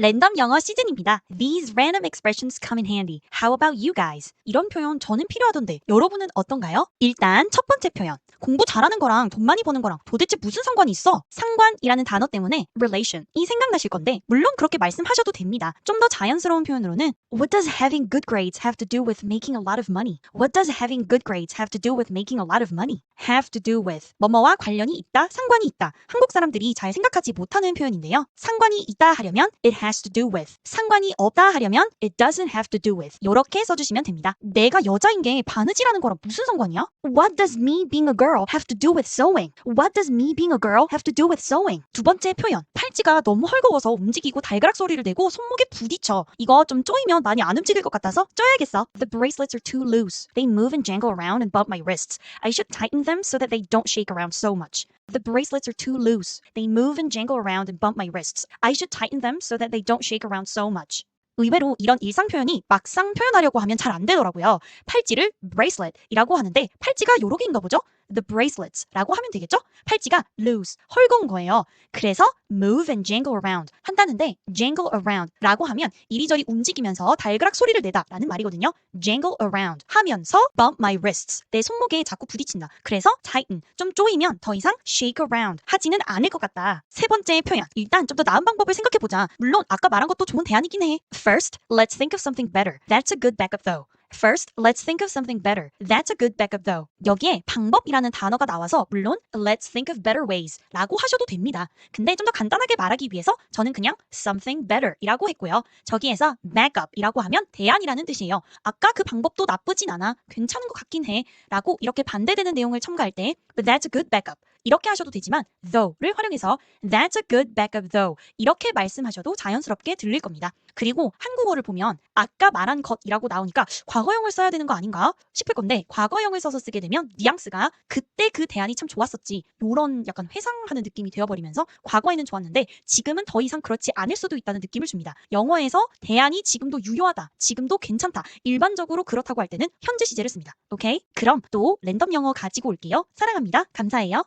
랜덤 영어 시즌입니다. These random expressions come in handy. How about you guys? 이런 표현 저는 필요하던데 여러분은 어떤가요? 일단 첫 번째 표현. 공부 잘하는 거랑 돈 많이 버는 거랑 도대체 무슨 상관이 있어? 상관이라는 단어 때문에 relation이 생각나실 건데 물론 그렇게 말씀하셔도 됩니다. 좀 더 자연스러운 표현으로는 What does having good grades have to do with making a lot of money? What does having good grades have to do with making a lot of money? Have to do with 뭐뭐와 관련이 있다, 상관이 있다. 한국 사람들이 잘 생각하지 못하는 표현인데요. 상관이 있다 하려면 it has to do with. 상관이 없다 하려면 it doesn't have to do with. 이렇게 써주시면 됩니다. 내가 여자인 게 바느질하는 거랑 무슨 상관이야? What does me being a girl have to do with sewing? What does me being a girl have to do with sewing? 두 번째 표현. 팔찌가 너무 헐거워서 움직이고 달그락 소리를 내고 손목에 부딪혀. 이거 좀 쪼이면 많이 안 움직일 것 같아서 쪄야겠어. The bracelets are too loose. They move and jangle around and bump my wrists. I should tighten them so that they don't shake around so much. The bracelets are too loose. They move and jangle around and bump my wrists. I should tighten them so that they don't shake around so much. 의외로 이런 일상 표현이 막상 표현하려고 하면 잘 안 되더라고요. 팔찌를 bracelet이라고 하는데 팔찌가 요러 개인가 보죠? The bracelets라고 하면 되겠죠? 팔찌가 loose, 헐거운 거예요. 그래서 move and jangle around 한다는데 jangle around라고 하면 이리저리 움직이면서 달그락 소리를 내다라는 말이거든요. jangle around 하면서 bump my wrists 내 손목에 자꾸 부딪힌다. 그래서 tighten 좀 쪼이면 더 이상 shake around 하지는 않을 것 같다. 세 번째 표현 일단 좀 더 나은 방법을 생각해 보자. 물론 아까 말한 것도 좋은 대안이긴 해. First, let's think of something better. That's a good backup though. First, let's think of something better. That's a good backup though. 여기에 방법이라는 단어가 나와서 물론 let's think of better ways 라고 하셔도 됩니다. 근데 좀 더 간단하게 말하기 위해서 저는 그냥 something better 이라고 했고요. 저기에서 backup 이라고 하면 대안이라는 뜻이에요. 아까 그 방법도 나쁘진 않아. 괜찮은 것 같긴 해. 라고 이렇게 반대되는 내용을 첨가할 때 but that's a good backup 이렇게 하셔도 되지만 though를 활용해서 that's a good backup though 이렇게 말씀하셔도 자연스럽게 들릴 겁니다. 그리고 한국어를 보면 아까 말한 것이라고 나오니까 과거형을 써야 되는 거 아닌가 싶을 건데 과거형을 써서 쓰게 되면 뉘앙스가 그때 그 대안이 참 좋았었지 요런 약간 회상하는 느낌이 되어버리면서 과거에는 좋았는데 지금은 더 이상 그렇지 않을 수도 있다는 느낌을 줍니다. 영어에서 대안이 지금도 유효하다, 지금도 괜찮다, 일반적으로 그렇다고 할 때는 현재 시제를 씁니다. 오케이? 그럼 또 랜덤 영어 가지고 올게요. 사랑합니다. 감사해요.